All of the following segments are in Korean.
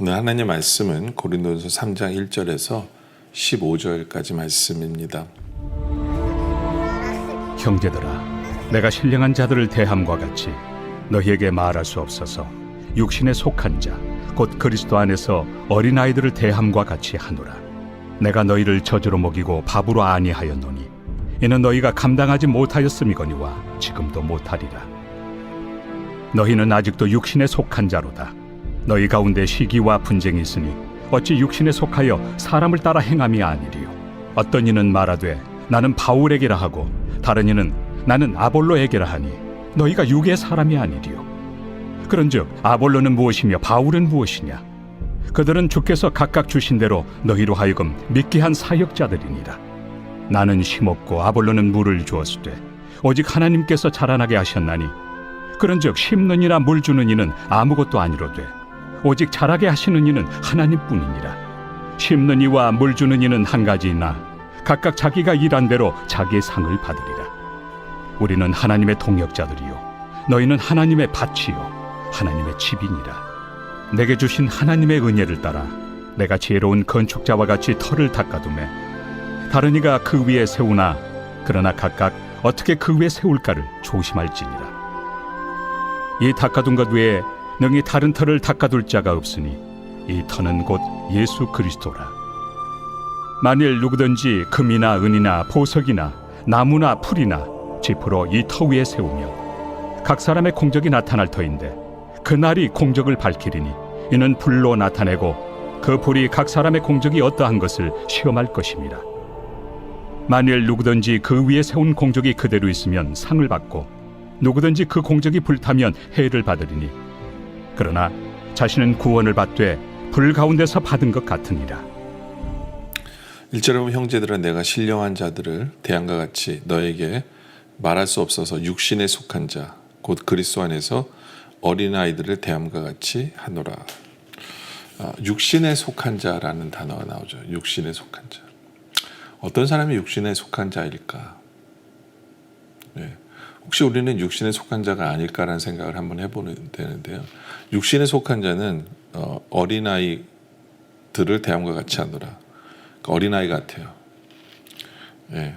오늘 하나님 말씀은 고린도전서 3장 1절에서 15절까지 말씀입니다. 형제들아, 내가 신령한 자들을 대함과 같이 너희에게 말할 수 없어서 육신에 속한 자, 곧 그리스도 안에서 어린 아이들을 대함과 같이 하노라. 내가 너희를 저주로 먹이고 밥으로 아니하였노니 이는 너희가 감당하지 못하였음이거니와 지금도 못하리라. 너희는 아직도 육신에 속한 자로다. 너희 가운데 시기와 분쟁이 있으니 어찌 육신에 속하여 사람을 따라 행함이 아니리요. 어떤 이는 말하되 나는 바울에게라 하고 다른 이는 나는 아볼로에게라 하니 너희가 육의 사람이 아니리요. 그런즉 아볼로는 무엇이며 바울은 무엇이냐? 그들은 주께서 각각 주신 대로 너희로 하여금 믿게 한 사역자들이니라. 나는 심었고 아볼로는 물을 주었으되 오직 하나님께서 자라나게 하셨나니 그런즉 심는 이나 물 주는 이는 아무것도 아니로되 오직 자라게 하시는 이는 하나님뿐이니라. 심는 이와 물 주는 이는 한 가지이나 각각 자기가 일한 대로 자기의 상을 받으리라. 우리는 하나님의 동역자들이요 너희는 하나님의 밭이요 하나님의 집이니라. 내게 주신 하나님의 은혜를 따라 내가 지혜로운 건축자와 같이 터를 닦아두매 다른 이가 그 위에 세우나 그러나 각각 어떻게 그 위에 세울까를 조심할지니라. 이 닦아둔 것 외에 능히 다른 터를 닦아둘 자가 없으니 이 터는 곧 예수 그리스도라. 만일 누구든지 금이나 은이나 보석이나 나무나 풀이나 지프로 이 터 위에 세우면 각 사람의 공적이 나타날 터인데 그 날이 공적을 밝히리니 이는 불로 나타내고 그 불이 각 사람의 공적이 어떠한 것을 시험할 것입니다. 만일 누구든지 그 위에 세운 공적이 그대로 있으면 상을 받고 누구든지 그 공적이 불타면 해를 받으리니 그러나 자신은 구원을 받되 불 가운데서 받은 것 같으니라. 1절에 보면 형제들은 내가 신령한 자들을 대항과 같이 너에게 말할 수 없어서 육신에 속한 자, 곧 그리스도 안에서 어린 아이들을 대함과 같이 하노라. 아, 육신에 속한 자라는 단어가 나오죠. 육신에 속한 자. 어떤 사람이 육신에 속한 자일까? 네. 혹시 우리는 육신에 속한 자가 아닐까라는 생각을 한번 해보는 되는데요. 육신에 속한 자는 어, 어린아이들을 대함과 같이 하노라. 그러니까 어린 아이 같아요. 예.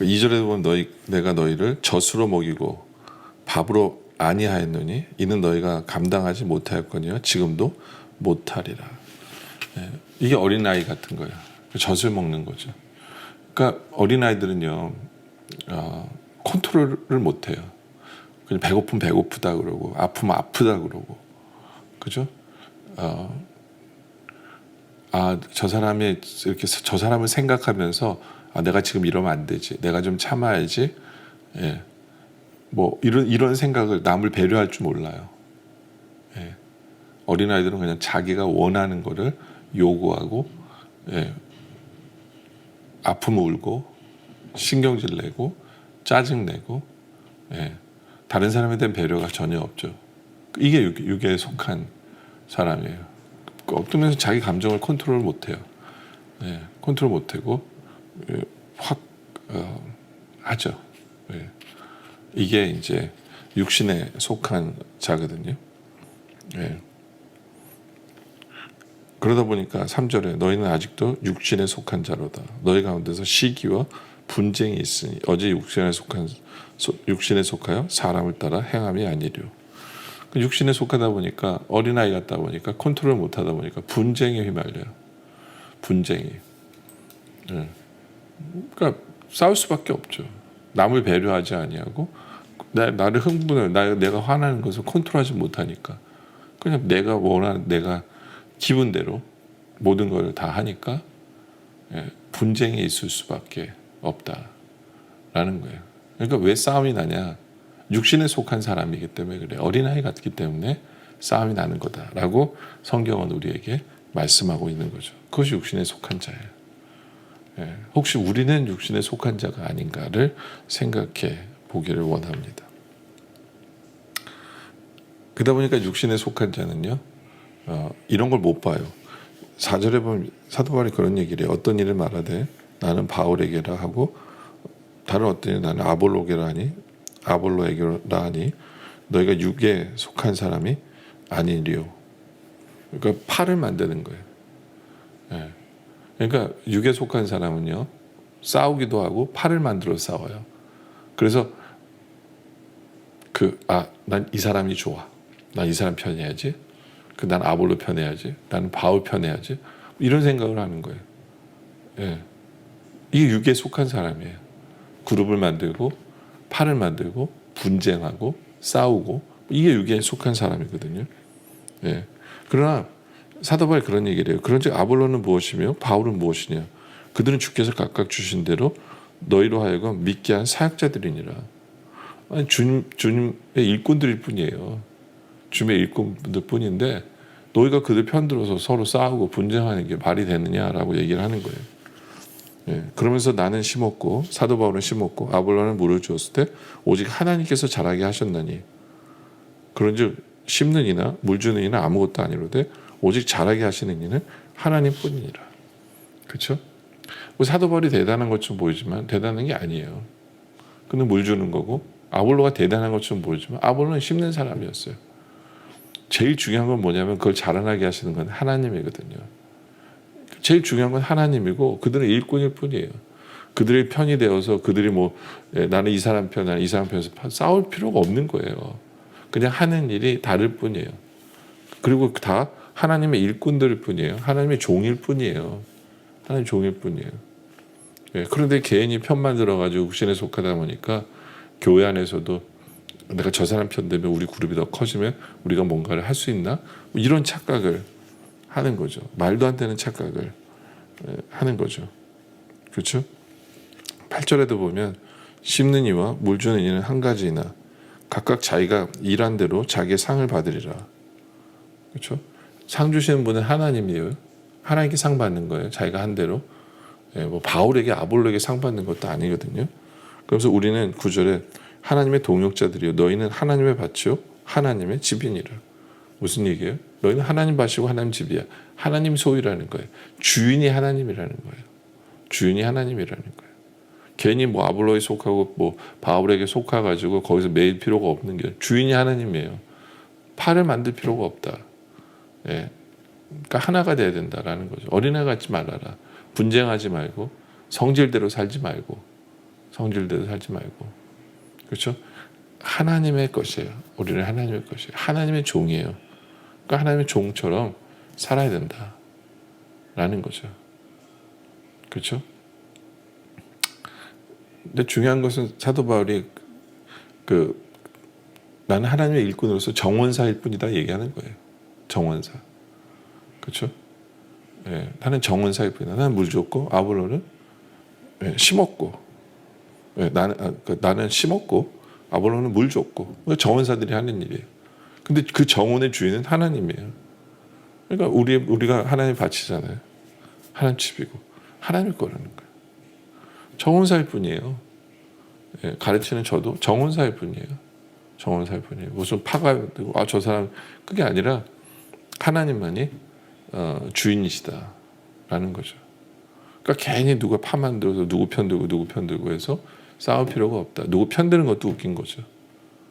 2절에 보면 너희 내가 너희를 젖으로 먹이고 밥으로 아니하였노니 이는 너희가 감당하지 못하였거니와 지금도 못하리라. 예. 이게 어린 아이 같은 거예요. 젖을 먹는 거죠. 그러니까 어린 아이들은요. 어, 컨트롤을 못해요. 그냥 배고프면 배고프다 그러고 아프면 아프다 그러고 그죠? 어, 아, 저 사람이 이렇게 저 사람을 생각하면서 아, 내가 지금 이러면 안 되지. 내가 좀 참아야지. 예. 뭐 이런 이런 생각을 남을 배려할 줄 몰라요. 예. 어린 아이들은 그냥 자기가 원하는 거를 요구하고 예. 아프면 울고 신경질 내고 짜증 내고 예. 다른 사람에 대한 배려가 전혀 없죠. 이게 육- 육에 속한 사람이에요. 그 어떤 면에서 자기 감정을 컨트롤 못해요. 예, 컨트롤 못하고 예, 확 어, 하죠. 예. 이게 이제 육신에 속한 자거든요. 예. 그러다 보니까 3절에 너희는 아직도 육신에 속한 자로다. 너희 가운데서 시기와 분쟁이 있으니 어제 육신에 속한 소- 육신에 속하여 사람을 따라 행함이 아니려. 그 육신에 속하다 보니까 어린아이 같다 보니까 컨트롤 못하다 보니까 분쟁에 휘말려요. 분쟁이. 예. 그러니까 싸울 수밖에 없죠. 남을 배려하지 아니하고 나, 나를 흥분을 나, 내가 화나는 것을 컨트롤하지 못하니까 그냥 내가 원하는 내가 기분대로 모든 걸 다 하니까 예, 분쟁이 있을 수밖에 없다라는 거예요. 그러니까 왜 싸움이 나냐? 육신에 속한 사람이기 때문에 그래. 어린아이 같기 때문에 싸움이 나는 거다라고 성경은 우리에게 말씀하고 있는 거죠. 그것이 육신에 속한 자예요. 예, 혹시 우리는 육신에 속한 자가 아닌가를 생각해 보기를 원합니다. 그러다 보니까 육신에 속한 자는요, 어, 이런 걸 못 봐요. 4절에 보면 사도 바울이 그런 얘기를 해요. 어떤 일을 말하되 나는 바울에게라 하고 다른 어떤 일 나는 아볼로게라 하니 아볼로에게라 하니 너희가 육에 속한 사람이 아니리요. 그러니까 팔을 만드는 거예요. 예. 그러니까 육에 속한 사람은요 싸우기도 하고 팔을 만들어 싸워요. 그래서 그 아 난 이 사람이 좋아. 난 이 사람 편해야지. 그 난 아볼로 편해야지. 나는 바울 편해야지. 이런 생각을 하는 거예요. 예. 이게 육에 속한 사람이에요. 그룹을 만들고 팔을 만들고 분쟁하고 싸우고 이게 육에 속한 사람이거든요. 예. 그러나 사도 바울이 그런 얘기를 해요. 그런즉 아볼로는 무엇이며 바울은 무엇이냐? 그들은 주께서 각각 주신 대로 너희로 하여금 믿게 한 사역자들이니라. 아니, 주님 주님의 일꾼들일 뿐이에요. 주님의 일꾼들 뿐인데 너희가 그들 편들어서 서로 싸우고 분쟁하는 게 말이 되느냐라고 얘기를 하는 거예요. 예, 그러면서 나는 심었고 사도 바울은 심었고 아볼로는 물을 주었을 때 오직 하나님께서 자라게 하셨나니 그런즉 심는 이나 물 주는 이는 아무것도 아니로되 오직 자라게 하시는 이는 하나님뿐이니라. 그렇죠? 뭐 사도 바울이 대단한 것처럼 보이지만 대단한 게 아니에요. 그는 물 주는 거고 아볼로가 대단한 것처럼 보이지만 아볼로는 심는 사람이었어요. 제일 중요한 건 뭐냐면 그걸 자라나게 하시는 건 하나님이거든요. 제일 중요한 건 하나님이고 그들은 일꾼일 뿐이에요. 그들의 편이 되어서 그들이 뭐 예, 나는 이 사람 편, 나는 이 사람 편에서 싸울 필요가 없는 거예요. 그냥 하는 일이 다를 뿐이에요. 그리고 다 하나님의 일꾼들일 뿐이에요. 하나님의 종일 뿐이에요. 하나님 종일 뿐이에요. 예, 그런데 개인이 편만 들어가지고 육신에 속하다 보니까 교회 안에서도 내가 저 사람 편 되면 우리 그룹이 더 커지면 우리가 뭔가를 할 수 있나? 뭐 이런 착각을 하는 거죠. 말도 안 되는 착각을 예, 하는 거죠. 그렇죠? 8절에도 보면 심는 이와 물 주는 이는 한 가지이나 각각 자기가 일한 대로 자기의 상을 받으리라. 그렇죠? 상 주시는 분은 하나님이에요. 하나님께 상 받는 거예요. 자기가 한 대로. 예, 뭐 바울에게 아볼로에게 상 받는 것도 아니거든요. 그래서 우리는 구절에 하나님의 동역자들이요 너희는 하나님의 밭이요 하나님의 집이니라. 무슨 얘기예요? 너희는 하나님 밭이고 하나님 집이야. 하나님 소유라는 거예요. 주인이 하나님이라는 거예요. 주인이 하나님이라는 거예요. 괜히 뭐 아볼로에 속하고 뭐 바울에게 속하 가지고 거기서 매일 필요가 없는 게 주인이 하나님이에요. 팔을 만들 필요가 없다. 예. 그러니까 하나가 돼야 된다라는 거죠. 어린애 같지 말아라. 분쟁하지 말고 성질대로 살지 말고 성질대로 살지 말고 그렇죠? 하나님의 것이에요. 우리는 하나님의 것이에요. 하나님의 종이에요. 그러니까 하나님의 종처럼 살아야 된다라는 거죠. 그렇죠? 근데 중요한 것은 사도 바울이 그 나는 하나님의 일꾼으로서 정원사일 뿐이다 얘기하는 거예요. 정원사. 그렇죠? 예, 나는 정원사일 뿐이다. 나는 물 줬고 아볼로는 예, 심었고 예, 나는 아, 그, 나는 심었고 아볼로는 물 줬고 정원사들이 하는 일이에요. 근데 그 정원의 주인은 하나님이에요. 그러니까 우리 우리가 하나님 밭이잖아요. 하나님 집이고 하나님 거라는 거예요. 정원사일 뿐이에요. 예, 가르치는 저도 정원사일 뿐이에요. 정원사일 뿐이에요. 무슨 파가 되고 아 저 사람 그게 아니라 하나님만이 어, 주인이시다라는 거죠. 그러니까 괜히 누가 파 만들어서 누구 편들고 누구 편들고 해서 싸울 필요가 없다. 누구 편드는 것도 웃긴 거죠.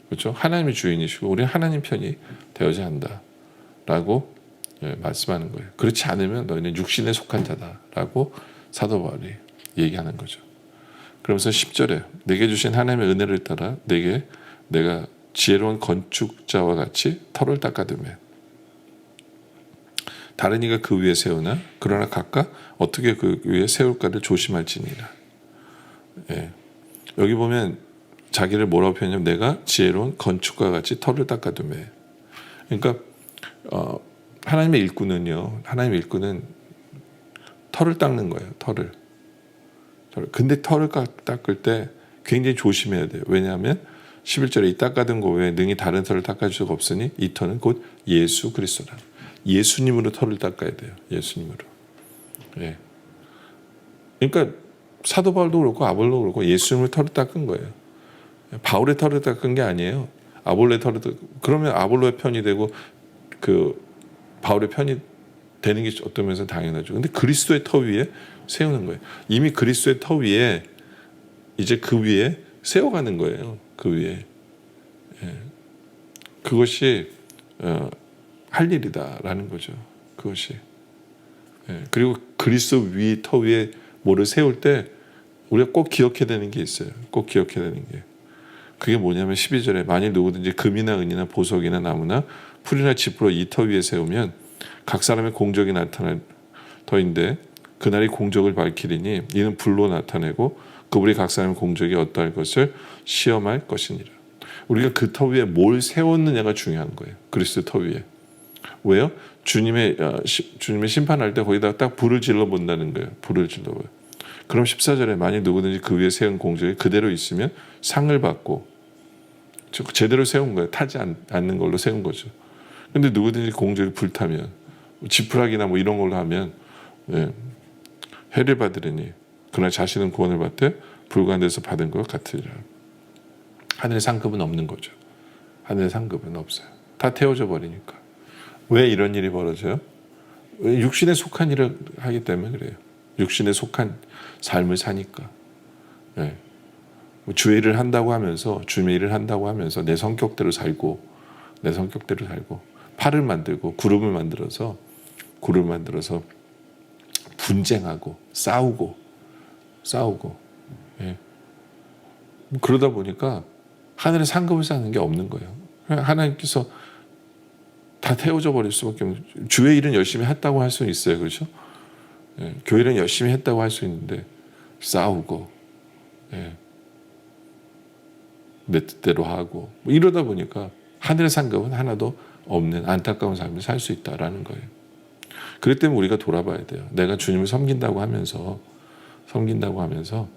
그렇죠? 하나님이 주인이시고 우리는 하나님 편이 되어야 한다라고 예, 말씀하는 거예요. 그렇지 않으면 너희는 육신에 속한 자다라고 사도 바울이 얘기하는 거죠. 그러면서 10절에 내게 주신 하나님의 은혜를 따라 내게 내가 지혜로운 건축자와 같이 털을 닦아두매 다른 이가 그 위에 세우나 그러나 각각 어떻게 그 위에 세울까를 조심할지니라. 예. 여기 보면 자기를 뭐라고 표현하냐면 내가 지혜로운 건축과 같이 털을 닦아두매. 그러니까 어, 하나님의 일꾼은요. 하나님의 일꾼은 털을 닦는 거예요. 털을. 털을. 근데 털을 깎- 닦을 때 굉장히 조심해야 돼요. 왜냐하면 11절에 이 닦아둔 거 외에 능히 다른 털을 닦아줄 수가 없으니 이 털은 곧 예수 그리스도라. 예수님으로 털을 닦아야 돼요. 예수님으로. 예. 그러니까 사도 바울도 그렇고 아볼도 그렇고 예수님을 털을 닦은 거예요. 바울의 털을 닦은 게 아니에요. 아볼로의 닦 그러면 아볼로의 편이 되고 그 바울의 편이 되는 게 어떤 면에서 당연하죠. 근데 그리스도의 터 위에 세우는 거예요. 이미 그리스도의 터 위에 이제 그 위에 세워가는 거예요. 그 위에. 예. 그것이 어, 할 일이다라는 거죠. 그것이. 예, 그리고 그리스도 위 터 위에 뭐를 세울 때 우리가 꼭 기억해야 되는 게 있어요. 꼭 기억해야 되는 게. 그게 뭐냐면 12절에 만일 누구든지 금이나 은이나 보석이나 나무나 풀이나 짚으로 이터 위에 세우면 각 사람의 공적이 나타날 터인데 그날이 공적을 밝히리니 이는 불로 나타내고 그분이 각 사람의 공적이 어떠할 것을 시험할 것이니라. 우리가 그 터 위에 뭘 세웠느냐가 중요한 거예요. 그리스도 터 위에. 왜요? 주님의 어, 시- 주님의 심판할 때 거기다 딱 불을 질러 본다는 거예요. 불을 질러 봐요. 그럼 14절에 만일 누구든지 그 위에 세운 공적이 그대로 있으면 상을 받고 즉 제대로 세운 거예요. 타지 않, 않는 걸로 세운 거죠. 근데 누구든지 공적이 불타면 지푸라기나 뭐 이런 걸로 하면 예, 해를 받으리니 그러나 자신은 구원을 받되 불가한 데서 받은 것 같으리라. 하늘의 상급은 없는 거죠. 하늘의 상급은 없어요. 다 태워져 버리니까. 왜 이런 일이 벌어져요? 왜 육신에 속한 일을 하기 때문에 그래요. 육신에 속한 삶을 사니까. 예. 뭐 주의 일을 한다고 하면서 주의 일을 한다고 하면서 내 성격대로 살고 내 성격대로 살고 팔을 만들고 그룹을 만들어서 그룹을 만들어서 분쟁하고 싸우고 싸우고 예. 그러다 보니까 하늘의 상급을 쌓는 게 없는 거예요. 하나님께서 다 태워져 버릴 수밖에 없는 주의 일은 열심히 했다고 할 수는 있어요, 그렇죠? 예, 교회는 열심히 했다고 할 수 있는데 싸우고 예, 내 뜻대로 하고 뭐 이러다 보니까 하늘의 상급은 하나도 없는 안타까운 삶을 살 수 있다라는 거예요. 그렇기 때문에 우리가 돌아봐야 돼요. 내가 주님을 섬긴다고 하면서 섬긴다고 하면서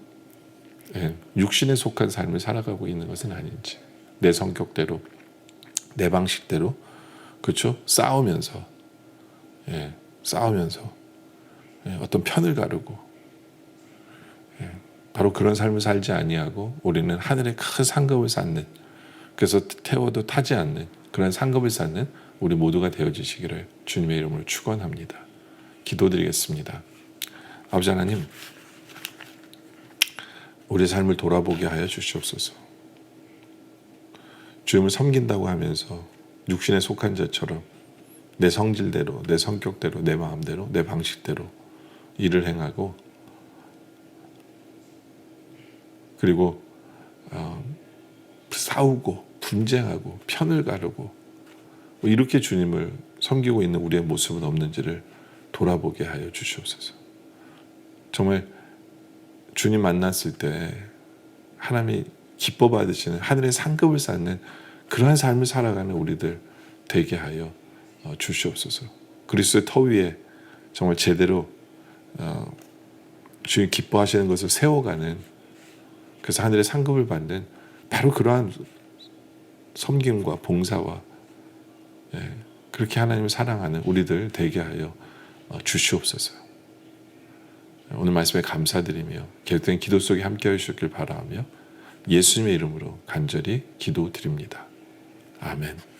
예, 육신에 속한 삶을 살아가고 있는 것은 아닌지 내 성격대로 내 방식대로 그렇죠 싸우면서 예, 싸우면서 예, 어떤 편을 가르고 예, 바로 그런 삶을 살지 아니하고 우리는 하늘의 큰 상급을 쌓는 그래서 태워도 타지 않는 그런 상급을 쌓는 우리 모두가 되어지시기를 주님의 이름으로 축원합니다. 기도드리겠습니다. 아버지 하나님 우리의 삶을 돌아보게 하여 주시옵소서. 주님을 섬긴다고 하면서 육신에 속한 자처럼 내 성질대로, 내 성격대로, 내 마음대로, 내 방식대로 일을 행하고 그리고 어, 싸우고 분쟁하고 편을 가르고 뭐 이렇게 주님을 섬기고 있는 우리의 모습은 없는지를 돌아보게 하여 주시옵소서. 정말 주님 만났을 때 하나님이 기뻐 받으시는 하늘의 상급을 쌓는 그러한 삶을 살아가는 우리들 되게 하여 어, 주시옵소서. 그리스도의 터 위에 정말 제대로 어, 주님 기뻐하시는 것을 세워가는 그래서 하늘의 상급을 받는 바로 그러한 섬김과 봉사와 예, 그렇게 하나님을 사랑하는 우리들 되게 하여 어, 주시옵소서. 오늘 말씀에 감사드리며 계속된 기도 속에 함께해 주셨길 바라며 예수님의 이름으로 간절히 기도드립니다. 아멘.